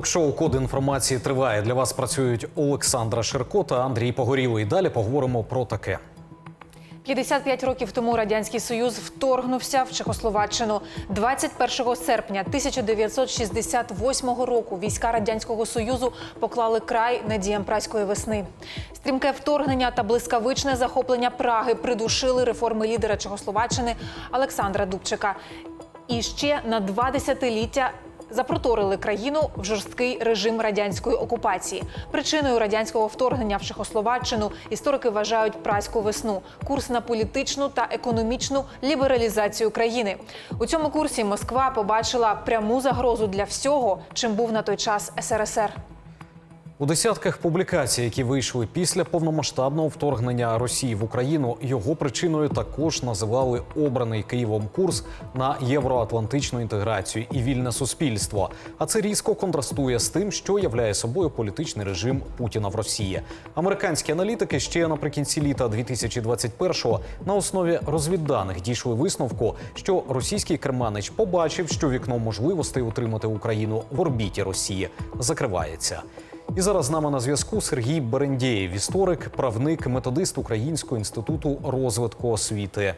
Ток-шоу Код інформації триває. Для вас працюють Олександра Ширко та Андрій Погорілий. Далі поговоримо про таке. 55 років тому радянський союз вторгнувся в Чехословаччину. 21 серпня 1968 року війська радянського союзу поклали край надіям праської весни. Стрімке вторгнення та блискавичне захоплення Праги придушили реформи лідера Чехословаччини Олександра Дубчика. І ще на два десятиліття запроторили країну в жорсткий режим радянської окупації. Причиною радянського вторгнення в Чехословаччину історики вважають праську весну, курс на політичну та економічну лібералізацію країни. У цьому курсі Москва побачила пряму загрозу для всього, чим був на той час СРСР. У десятках публікацій, які вийшли після повномасштабного вторгнення Росії в Україну, його причиною також називали обраний Києвом курс на євроатлантичну інтеграцію і вільне суспільство. А це різко контрастує з тим, що являє собою політичний режим Путіна в Росії. Американські аналітики ще наприкінці літа 2021-го на основі розвідданих дійшли висновку, що російський керманич побачив, що вікно можливостей утримати Україну в орбіті Росії закривається. І зараз з нами на зв'язку Сергій Берендєєв, історик, правник, методист Українського інституту розвитку освіти.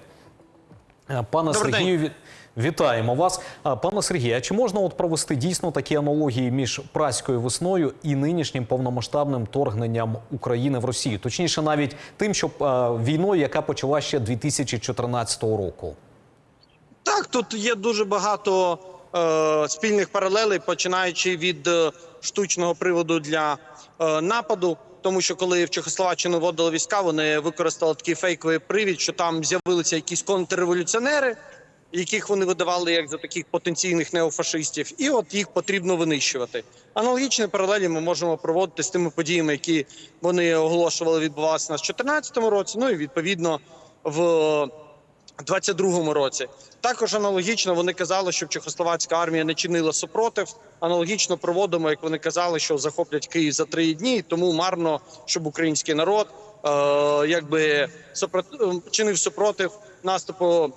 Е, Пане Добрий Сергію, ві- вітаємо вас. Пане Сергію, а чи можна от провести дійсно такі аналогії між праською весною і нинішнім повномасштабним торгненням України в Росію? Точніше, навіть тим, що е, війною, яка почала ще 2014 року. Так, тут є дуже багато е, спільних паралелей, починаючи від е, штучного приводу для е, нападу. Тому що коли в Чехословаччину вводили війська, вони використали такий фейковий привід, що там з'явилися якісь контрреволюціонери, яких вони видавали як за таких потенційних неофашистів, і от їх потрібно винищувати. Аналогічні паралелі ми можемо проводити з тими подіями, які вони оголошували, відбувалися у нас 2014 році. Ну і відповідно в 22-му році. Також аналогічно вони казали, що Чехословацька армія не чинила супротив. Аналогічно проводимо, як вони казали, що захоплять Київ за три дні, тому марно, щоб український народ е, якби супрот- е, чинив супротив наступу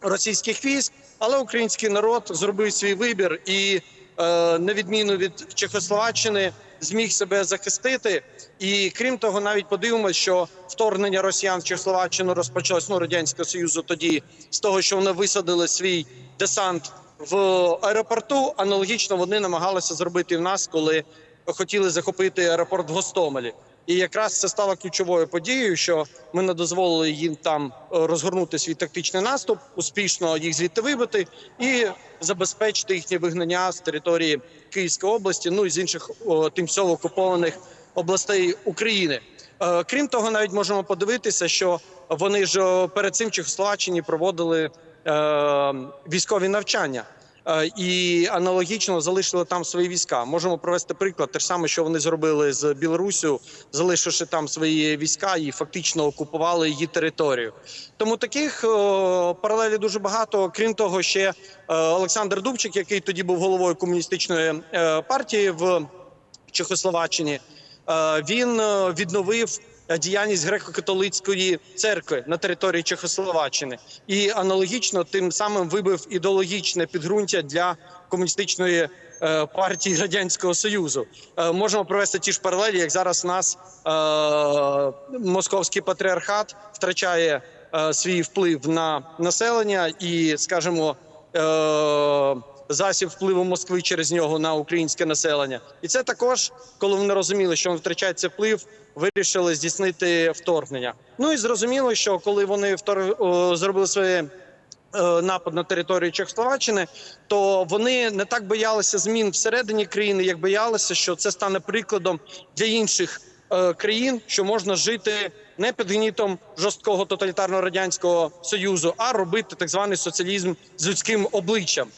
російських військ, але український народ зробив свій вибір і, е, на відміну від Чехословаччини, зміг себе захистити. І крім того, навіть подивимося, що вторгнення росіян в Чехословаччину розпочалось ну радянського союзу тоді з того, що вони висадили свій десант в аеропорту. Аналогічно вони намагалися зробити в нас, коли хотіли захопити аеропорт в Гостомелі. І якраз це стало ключовою подією, що ми не дозволили їм там е, розгорнути свій тактичний наступ, успішно їх звідти вибити і забезпечити їхнє вигнання з території Київської області, ну і з інших о, тимчасово окупованих областей України. Е, Крім того, навіть можемо подивитися, що вони ж перед цим в Чехословаччині проводили е, військові навчання. Е, і аналогічно залишили там свої війська. Можемо провести приклад, те ж саме, що вони зробили з Білоруссю, залишивши там свої війська і фактично окупували її територію. Тому таких е, паралелей дуже багато. Крім того, ще е, Олександр Дубчик, який тоді був головою комуністичної партії в Чехословаччині, він відновив діяльність греко-католицької церкви на території Чехословаччини і аналогічно тим самим вибив ідеологічне підґрунтя для комуністичної е, партії радянського союзу. Е, Можемо провести ті ж паралелі, як зараз нас е, московський патріархат втрачає е, свій вплив на населення і, скажімо, е, засіб впливу Москви через нього на українське населення. І це також, коли вони розуміли, що цей вплив, вирішили здійснити вторгнення. Ну і зрозуміло, що коли вони втор... зробили своє. е, Напад на територію Чехословаччини, то вони не так боялися змін всередині країни, як боялися, що це стане прикладом для інших е, країн, що можна жити не під гнітом жорсткого тоталітарного радянського союзу, а робити так званий соціалізм з людським обличчям.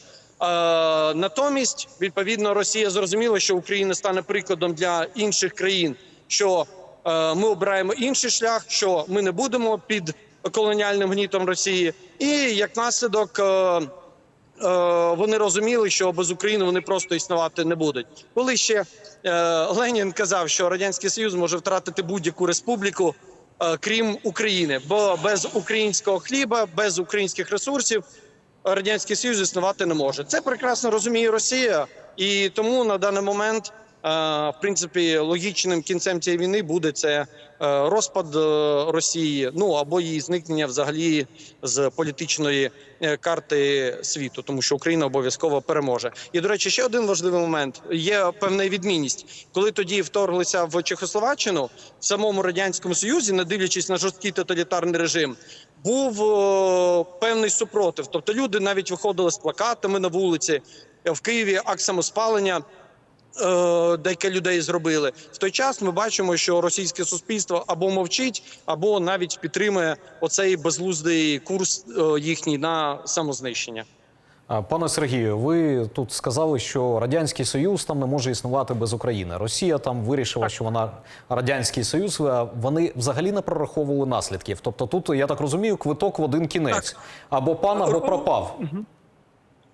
Е, натомість, відповідно, Росія зрозуміла, що Україна стане прикладом для інших країн, що е, ми обираємо інший шлях, що ми не будемо під колоніальним гнітом Росії, і як наслідок. е, Вони розуміли, що без України вони просто існувати не будуть. Коли ще Ленін казав, що радянський союз може втратити будь-яку республіку, крім України, бо без українського хліба, без українських ресурсів радянський союз існувати не може. Це прекрасно розуміє Росія, і тому на даний момент. е, В принципі, логічним кінцем цієї війни буде це е, розпад е, Росії, ну або її зникнення взагалі з політичної карти світу, тому що Україна обов'язково переможе. І до речі, ще один важливий момент: є певна відмінність, коли тоді вторглися в Чехословаччину в самому радянському союзі, не дивлячись на жорсткий тоталітарний режим. Був о, певний супротив, тобто люди навіть виходили з плакатами на вулиці в Києві. Акт самоспалення деяке деякі людей зробили. В той час ми бачимо, що російське суспільство або мовчить, або навіть підтримує оцей безлуздий курс е, їхній на самознищення. Пане Сергію, ви тут сказали, що радянський союз там не може існувати без України. Росія там вирішила, що вона радянський союз. а Вони взагалі не прораховували наслідків. Тобто, тут я так розумію, квиток в один кінець або пан, або пропав.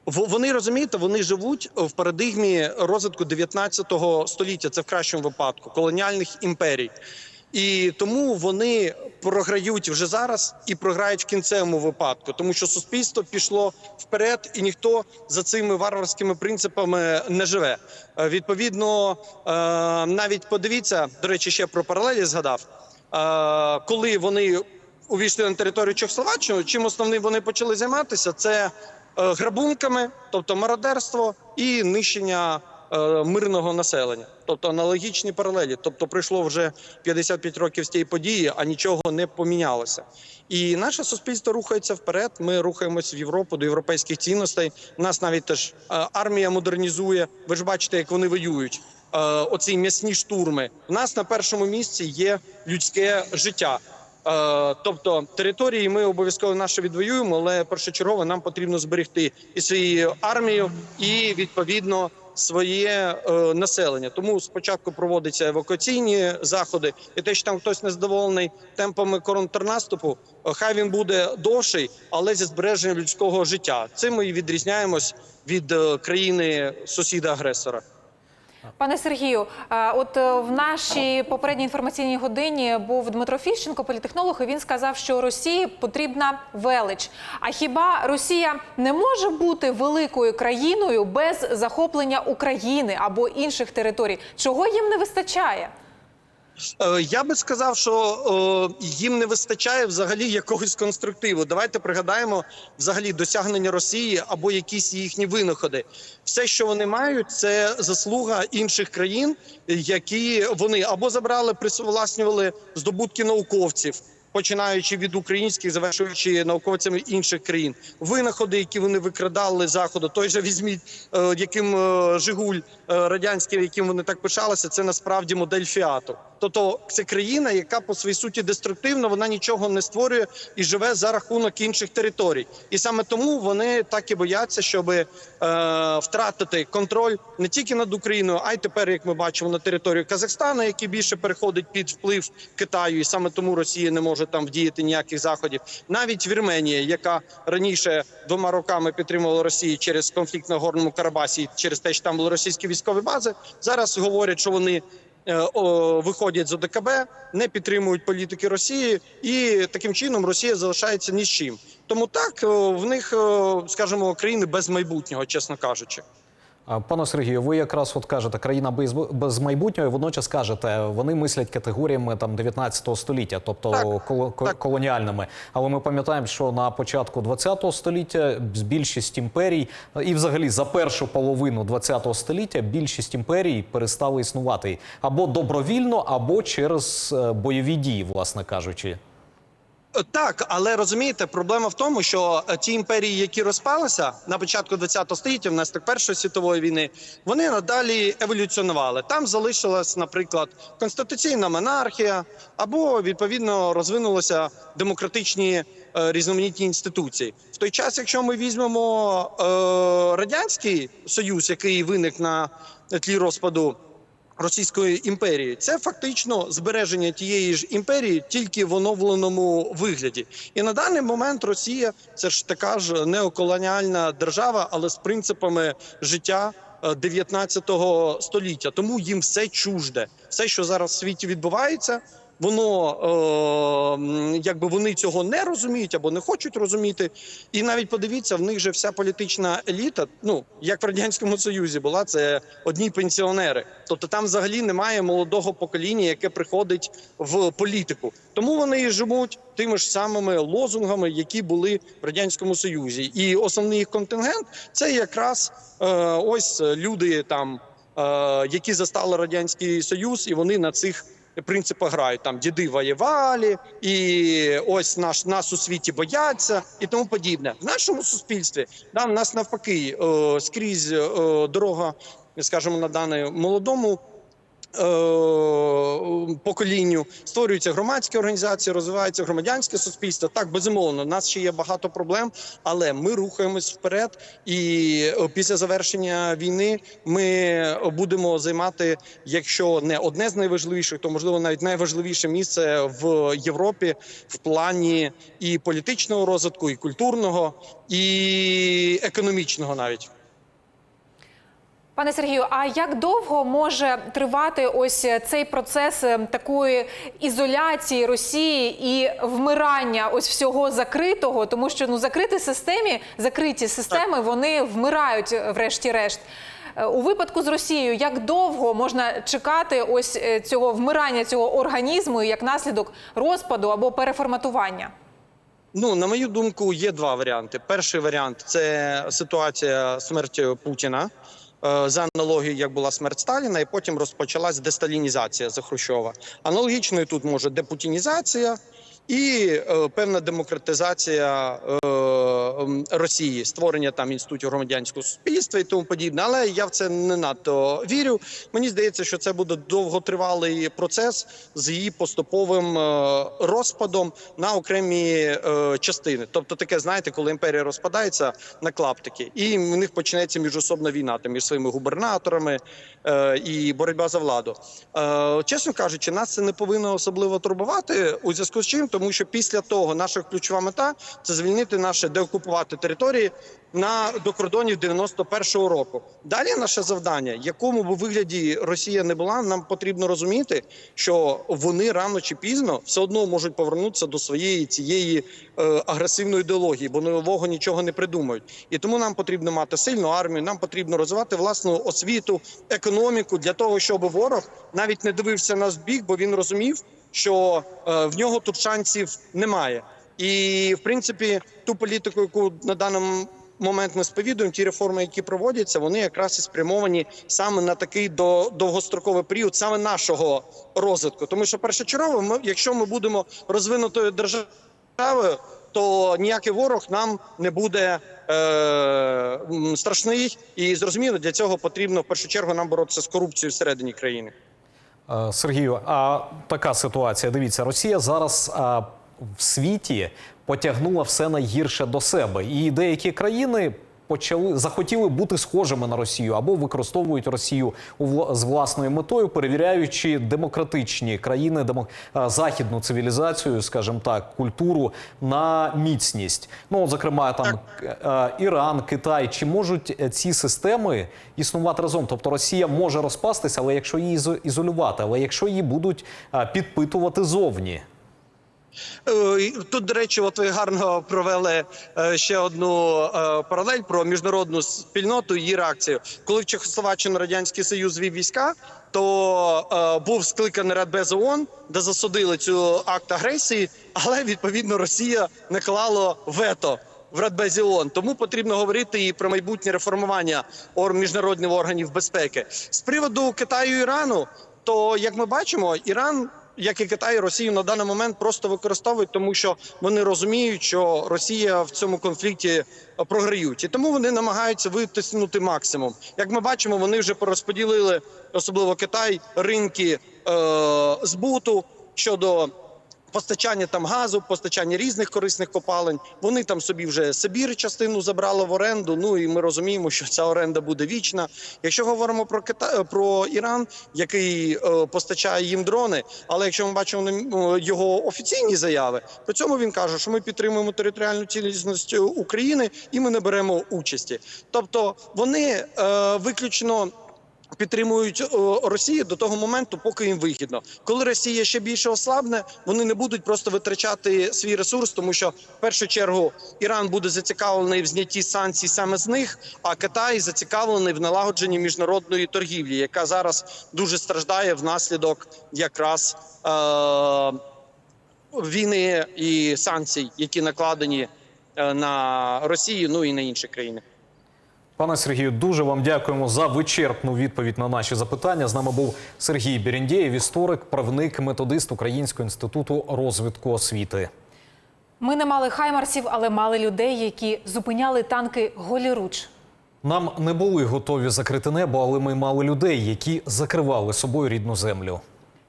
Вони розумієте, вони живуть в парадигмі розвитку 19 століття. Це в кращому випадку колоніальних імперій. І тому вони програють вже зараз і програють в кінцевому випадку, тому що суспільство пішло вперед, і ніхто за цими варварськими принципами не живе. Е, Відповідно, е, навіть подивіться, до речі, ще про паралелі згадав, Е, коли вони увійшли на територію Чехословаччини, чим основним вони почали займатися, це грабунками, тобто мародерство і нищення мирного населення, тобто аналогічні паралелі. Тобто пройшло вже 55 років з тієї події, а нічого не помінялося. І наше суспільство рухається вперед. Ми рухаємось в Європу до європейських цінностей. Нас навіть теж е, армія модернізує. Ви ж бачите, як вони воюють. Е, Оці м'ясні штурми. У нас на першому місці є людське життя. Е, Тобто території ми обов'язково наше відвоюємо, але першочергово нам потрібно зберегти і свою армію, і відповідно своє е, населення. Тому спочатку проводяться евакуаційні заходи, і те, що там хтось незадоволений темпами контрнаступу, е, хай він буде довший, але зі збереженням людського життя. Цим ми і відрізняємось від е, країни сусіда агресора. Пане Сергію, от е, в нашій попередній інформаційній годині був Дмитро Фіщенко, політехнолог, і він сказав, що Росії потрібна велич. А хіба Росія не може бути великою країною без захоплення України або інших територій? Чого їм не вистачає? Е, Я би сказав, що їм не вистачає взагалі якогось конструктиву. Давайте пригадаємо взагалі досягнення Росії або якісь їхні винаходи. Все, що вони мають, це заслуга інших країн, які вони або забрали, присвласнювали здобутки науковців. Починаючи від українських, завершуючи науковцями інших країн, винаходи, які вони викрадали заходу, той же візьміть, е, яким е, Жигуль е, радянський, яким вони так пишалися, це насправді модель фіату. Тобто це країна, яка по своїй суті деструктивна, вона нічого не створює і живе за рахунок інших територій. І саме тому вони так і бояться, щоб е, втратити контроль не тільки над Україною, а й тепер, як ми бачимо, на територію Казахстану, який більше переходить під вплив Китаю, і саме тому Росія не може там вдіяти ніяких заходів. Навіть Вірменія, яка раніше двома роками підтримувала Росію через конфлікт на горному Карабасі, через те, що там були російські військові бази, зараз говорять, що вони е, виходять з ОДКБ, не підтримують політики Росії, і таким чином Росія залишається ні з чим. Тому так в них, о, скажімо, країни без майбутнього, чесно кажучи. Пане Сергію, ви якраз от кажете, країна без, без майбутнього, і водночас кажете, вони мислять категоріями там 19 століття, тобто Так, коло- ко- так. колоніальними. Але ми пам'ятаємо, що на початку 20 століття більшість імперій, і взагалі за першу половину 20 століття більшість імперій перестали існувати або добровільно, або через е, бойові дії, власне кажучи. Е, Так, але розумієте, проблема в тому, що е, ті імперії, які розпалися на початку ХХ століття, внаслідок Першої світової війни, вони надалі еволюціонували. Там залишилась, наприклад, конституційна монархія, або відповідно розвинулися демократичні е, різноманітні інституції. В той час, якщо ми візьмемо е, радянський союз, який виник на тлі розпаду Російської імперії це фактично збереження тієї ж імперії, тільки в оновленому вигляді. І на даний момент Росія це ж така ж неоколоніальна держава, але з принципами життя. е, 19 століття, тому їм все чужде. Все, що зараз в світі відбувається, воно е, якби вони цього не розуміють або не хочуть розуміти. І навіть подивіться, в них же вся політична еліта, ну як в радянському союзі була, це одні пенсіонери. Тобто там взагалі немає молодого покоління, яке приходить в політику. Тому вони і живуть тими ж самими лозунгами, які були в радянському союзі. І основний їх контингент це якраз е, ось люди там, е, які застали радянський союз, і вони на цих принципах грають. Там діди воювали, і ось наш нас у світі бояться, і тому подібне. В нашому суспільстві да, нас навпаки е, скрізь е, дорога, скажімо, на дане молодому. Е, Поколінню створюються громадські організації, розвивається громадянське суспільство. Так, безумовно, у нас ще є багато проблем, але ми рухаємось вперед. І е, після завершення війни ми будемо займати, якщо не одне з найважливіших, то можливо навіть найважливіше місце в Європі в плані і політичного розвитку, і культурного, і економічного навіть. Пане Сергію, а як довго може тривати ось цей процес е, такої ізоляції Росії і вмирання ось всього закритого? Тому що ну закриті системі, закриті системи вони вмирають е, врешті-решт. Е, У випадку з Росією, як довго можна чекати ось цього вмирання цього організму як наслідок розпаду або переформатування? Ну, на мою думку, є два варіанти. Перший варіант це ситуація смерті Путіна. Е, За аналогією, як була смерть Сталіна, і потім розпочалась десталінізація за Хрущова. Аналогічною тут може депутінізація і е, певна демократизація е, Росії, створення там інститутів громадянського суспільства і тому подібне. Але я в це не надто вірю. Мені здається, що це буде довготривалий процес з її поступовим е, розпадом на окремі е, частини. Тобто, таке знаєте, коли імперія розпадається на клаптики, і в них почнеться міжособна війна там між своїми губернаторами е, і боротьба за владу. Е, чесно кажучи, нас це не повинно особливо турбувати у зв'язку з чим, тому що після того наша ключова мета це звільнити наше деокупувати території на до кордонів 91-го року. Далі наше завдання, якому б вигляді Росія не була, нам потрібно розуміти, що вони рано чи пізно все одно можуть повернутися до своєї цієї е, агресивної ідеології, бо нового нічого не придумають. І тому нам потрібно мати сильну армію, нам потрібно розвивати власну освіту, економіку для того, щоб ворог навіть не дивився нас в бік, бо він розумів, що е, в нього тут шансів немає. І в принципі, ту політику, яку на даному момент ми сповідуємо, ті реформи, які проводяться, вони якраз і спрямовані саме на такий до довгостроковий період, саме нашого розвитку. Тому що першочергово, ми, якщо ми будемо розвинутою державою, то ніякий ворог нам не буде е, страшний, і зрозуміло, для цього потрібно в першу чергу нам боротися з корупцією всередині країни. Е, Сергію, а така ситуація. Дивіться, Росія зараз а, в світі потягнула все найгірше до себе, і деякі країни. Почали захотіли бути схожими на Росію або використовують Росію у з власною метою, перевіряючи демократичні країни, демо, західну цивілізацію, скажімо так, культуру на міцність. Ну, зокрема, там е, Іран, Китай. Чи можуть е, ці системи існувати разом? Тобто Росія може розпастися, але якщо її ізо- ізолювати, але якщо її будуть е, підпитувати зовні. Е, Тут, до речі, от ви гарно провели е, ще одну е, паралель про міжнародну спільноту і її реакцію. Коли в Чехословаччину радянський союз вів війська, то був скликаний Радбез ООН, де засудили цю акт агресії, але відповідно Росія наклала вето. В Радбезі ООН. тому потрібно говорити і про майбутнє реформування міжнародних органів безпеки з приводу Китаю і Ірану. То як ми бачимо, Іран як і Китай, Росію на даний момент просто використовують, тому що вони розуміють, що Росія в цьому конфлікті е, програють, і тому вони намагаються витиснути максимум. Як ми бачимо, вони вже порозподілили, особливо Китай, ринки е, збуту щодо. Постачання там газу, постачання різних корисних копалень. Вони там собі вже Сибір частину забрали в оренду. Ну і ми розуміємо, що ця оренда буде вічна. Якщо говоримо про Китай, про Іран, який е, постачає їм дрони, але якщо ми бачимо е, його офіційні заяви, при цьому він каже, що ми підтримуємо територіальну цілісність України і ми не беремо участі. Тобто вони е, виключно підтримують Росію до того моменту, поки їм вигідно. Коли Росія ще більше ослабне, вони не будуть просто витрачати свій ресурс, тому що в першу чергу Іран буде зацікавлений в знятті санкцій саме з них, а Китай зацікавлений в налагодженні міжнародної торгівлі, яка зараз дуже страждає внаслідок якраз е- війни і санкцій, які накладені е, на Росію, ну і на інші країни. Пане Сергію, дуже вам дякуємо за вичерпну відповідь на наші запитання. З нами був Сергій Біріндєєв, історик, правник, методист Українського інституту розвитку освіти. Ми не мали хаймарсів, але мали людей, які зупиняли танки голіруч. Нам не були готові закрити небо, але ми мали людей, які закривали собою рідну землю.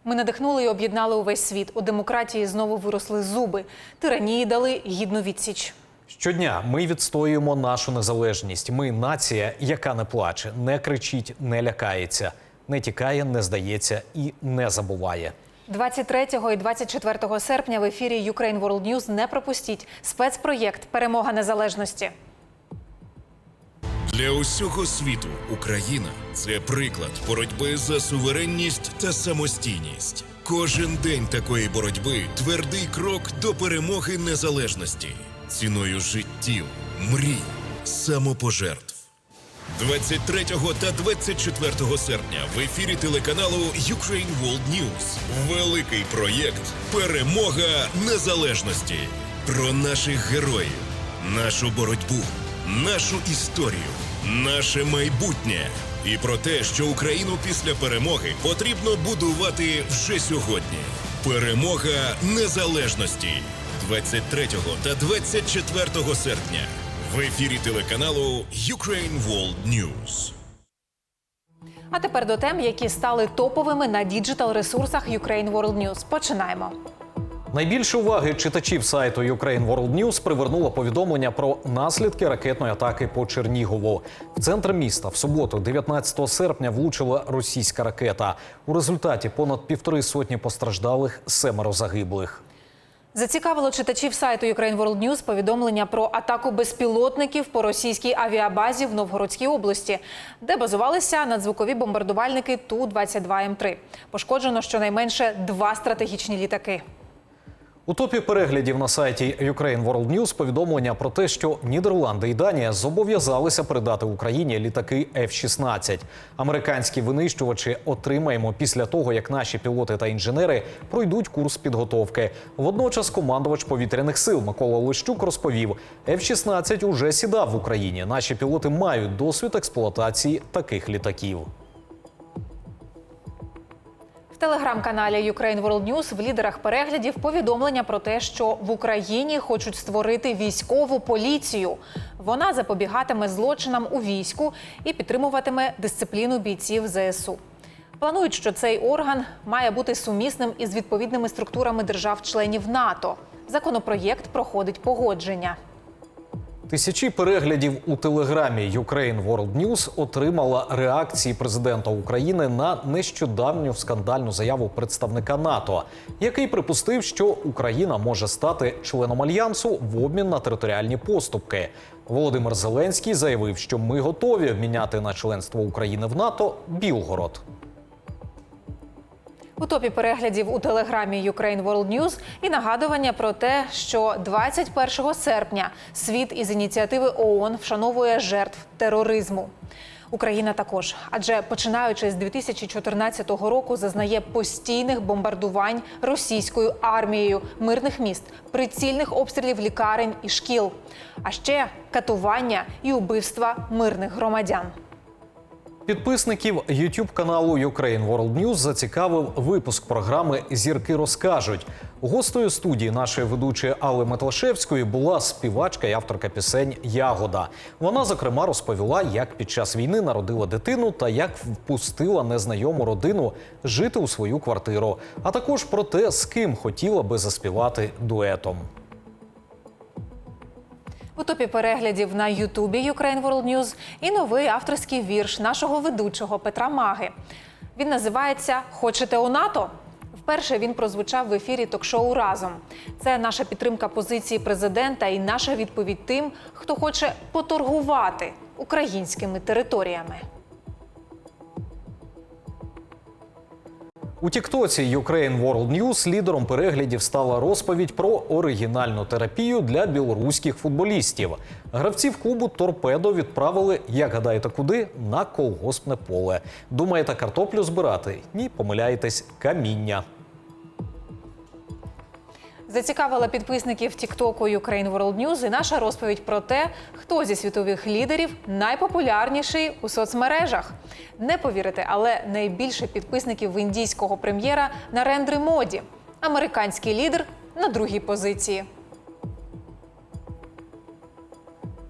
Ми надихнули і об'єднали увесь світ. У демократії знову виросли зуби. Тиранії дали гідну відсіч. Щодня ми відстоюємо нашу незалежність. Ми нація, яка не плаче, не кричить, не лякається, не тікає, не здається і не забуває. 23 і 24 серпня в ефірі Ukraine World News не пропустіть спецпроєкт Перемога незалежності. Для усього світу Україна це приклад боротьби за суверенність та самостійність. Кожен день такої боротьби твердий крок до перемоги незалежності, ціною життів, мрій, самопожертв. 23 та 24 серпня в ефірі телеканалу Ukraine World News великий проєкт Перемога незалежності про наших героїв, нашу боротьбу, нашу історію, наше майбутнє і про те, що Україну після перемоги потрібно будувати вже сьогодні. Перемога незалежності 23 та 24 серпня в ефірі телеканалу Ukraine World News. А тепер до тем, які стали топовими на діджитал ресурсах Ukraine World News. Починаємо. Найбільше уваги читачів сайту Ukraine World News привернуло повідомлення про наслідки ракетної атаки по Чернігову. В центр міста в суботу, 19 серпня, влучила російська ракета. У результаті понад півтори сотні постраждалих, семеро загиблих. Зацікавило читачів сайту Ukraine World News повідомлення про атаку безпілотників по російській авіабазі в Новгородській області, де базувалися надзвукові бомбардувальники Ту-22М3. Пошкоджено щонайменше два стратегічні літаки. У топі переглядів на сайті Ukraine World News повідомлення про те, що Нідерланди і Данія зобов'язалися передати Україні літаки F-16. Американські винищувачі отримаємо після того, як наші пілоти та інженери пройдуть курс підготовки. Водночас командувач повітряних сил Микола Лищук розповів, F-16 уже сідав в Україні. Наші пілоти мають досвід експлуатації таких літаків. Телеграм-каналі Ukraine World News в лідерах переглядів повідомлення про те, що в Україні хочуть створити військову поліцію. Вона запобігатиме злочинам у війську і підтримуватиме дисципліну бійців ЗСУ. Планують, що цей орган має бути сумісним із відповідними структурами держав-членів НАТО. Законопроєкт проходить погодження. Тисячі переглядів у телеграмі Ukraine World News отримала реакції президента України на нещодавню скандальну заяву представника НАТО, який припустив, що Україна може стати членом альянсу в обмін на територіальні поступки. Володимир Зеленський заявив, що ми готові обміняти на членство України в НАТО Білгород. У топі переглядів у телеграмі Ukraine World News і нагадування про те, що 21 серпня світ із ініціативи ООН вшановує жертв тероризму. Україна також, адже починаючи з 2014 року, зазнає постійних бомбардувань російською армією мирних міст, прицільних обстрілів лікарень і шкіл, а ще катування і убивства мирних громадян. Підписників youtube каналу Ukraine World News зацікавив випуск програми Зірки розкажуть. Гостею студії нашої ведучої Алли Метлашевської була співачка і авторка пісень Ягода. Вона зокрема розповіла, як під час війни народила дитину та як впустила незнайому родину жити у свою квартиру, а також про те, з ким хотіла би заспівати дуетом. У топі переглядів на Ютубі Ukraine World News і новий авторський вірш нашого ведучого Петра Маги. Він називається Хочете у НАТО? Вперше він прозвучав в ефірі ток-шоу разом. Це наша підтримка позиції президента і наша відповідь тим, хто хоче поторгувати українськими територіями. У Тіктоці Ukraine World News лідером переглядів стала розповідь про оригінальну терапію для білоруських футболістів. Гравців клубу Торпедо відправили, як гадаєте, куди на колгоспне поле. Думаєте, картоплю збирати? Ні, помиляєтесь, каміння. Зацікавила підписників Тіктоку Ukraine World News і наша розповідь про те, хто зі світових лідерів найпопулярніший у соцмережах. Не повірите, але найбільше підписників в індійського прем'єра на рендри моді. Американський лідер на другій позиції.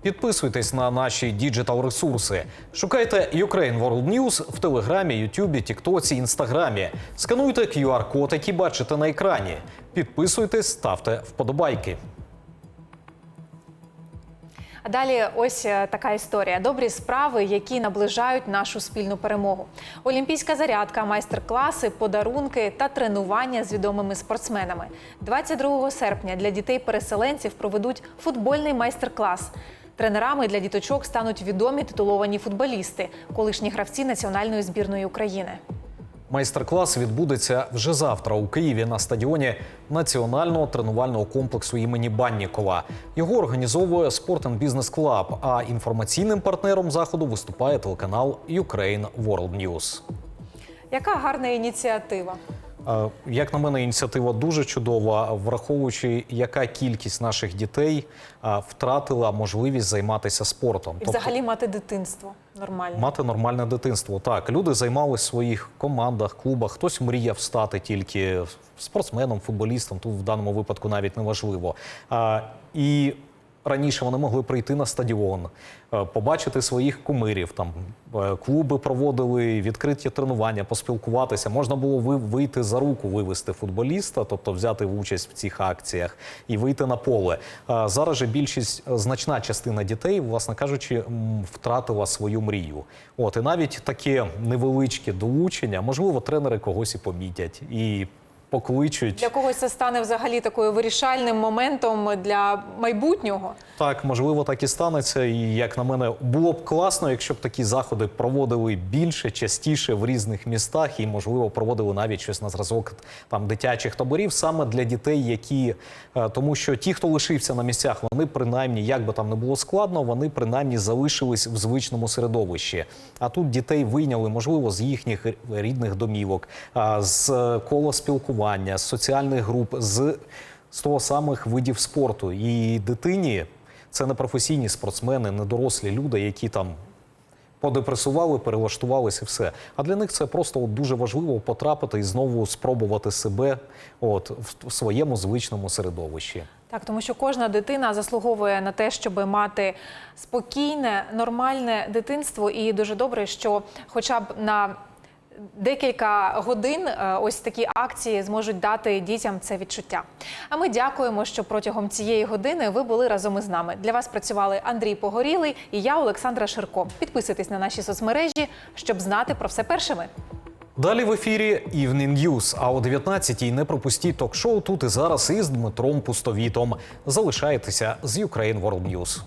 Підписуйтесь на наші діджитал ресурси. Шукайте Ukraine World News в Телеграмі, Ютубі, Тіктоці, Інстаграмі. Скануйте QR-код, який бачите на екрані. Підписуйтесь, ставте вподобайки. А далі ось е, така історія: добрі справи, які наближають нашу спільну перемогу. Олімпійська зарядка, майстер-класи, подарунки та тренування з відомими спортсменами. 22 серпня для дітей-переселенців проведуть футбольний майстер-клас. Тренерами для діточок стануть відомі титуловані футболісти, колишні гравці національної збірної України. Майстер-клас відбудеться вже завтра у Києві на стадіоні Національного тренувального комплексу імені Баннікова. Його організовує Sport and Business Club, а інформаційним партнером заходу виступає телеканал Ukraine World News. Яка гарна ініціатива? Е, Як на мене, ініціатива дуже чудова, враховуючи, яка кількість наших дітей е, втратила можливість займатися спортом. І взагалі мати дитинство нормальне. Мати нормальне дитинство. Так, люди займалися в своїх командах, клубах. Хтось мріяв стати тільки спортсменом, футболістом. Тут в даному випадку навіть не важливо. І раніше вони могли прийти на стадіон, е, побачити своїх кумирів. Там е, клуби проводили відкриті тренування, поспілкуватися. Можна було вийти за руку, вивести футболіста, тобто взяти участь в цих акціях і вийти на поле. Зараз же більшість е, значна частина дітей, власне кажучи, втратила свою мрію. От і навіть таке невеличке долучення, можливо, тренери когось і помітять і покличуть. Для когось це стане взагалі такою вирішальним моментом для майбутнього. Так, можливо, так і станеться. І як на мене, було б класно, якщо б такі заходи проводили більше, частіше в різних містах, і можливо проводили навіть щось на зразок там дитячих таборів саме для дітей, які е, тому, що ті, хто лишився на місцях, вони принаймні, як би там не було складно, вони принаймні залишились в звичному середовищі. А тут дітей вийняли, можливо, з їхніх рідних домівок, з кола спілкування, з соціальних груп, з з того самих видів спорту. І дитині це не професійні спортсмени, не дорослі люди, які там подепресували, перелаштувалися і все. А для них це просто от дуже важливо потрапити і знову спробувати себе от в своєму звичному середовищі. Так, тому що кожна дитина заслуговує на те, щоб мати спокійне, нормальне дитинство, і дуже добре, що хоча б на декілька годин е, ось такі акції зможуть дати дітям це відчуття. А ми дякуємо, що протягом цієї години ви були разом із нами. Для вас працювали Андрій Погорілий і я, Олександра Ширко. Підписуйтесь на наші соцмережі, щоб знати про все першими. Далі в ефірі Evening News, а о 19-й не пропустіть ток-шоу тут і зараз із Дмитром Пустовітом. Залишайтеся з Ukraine World News.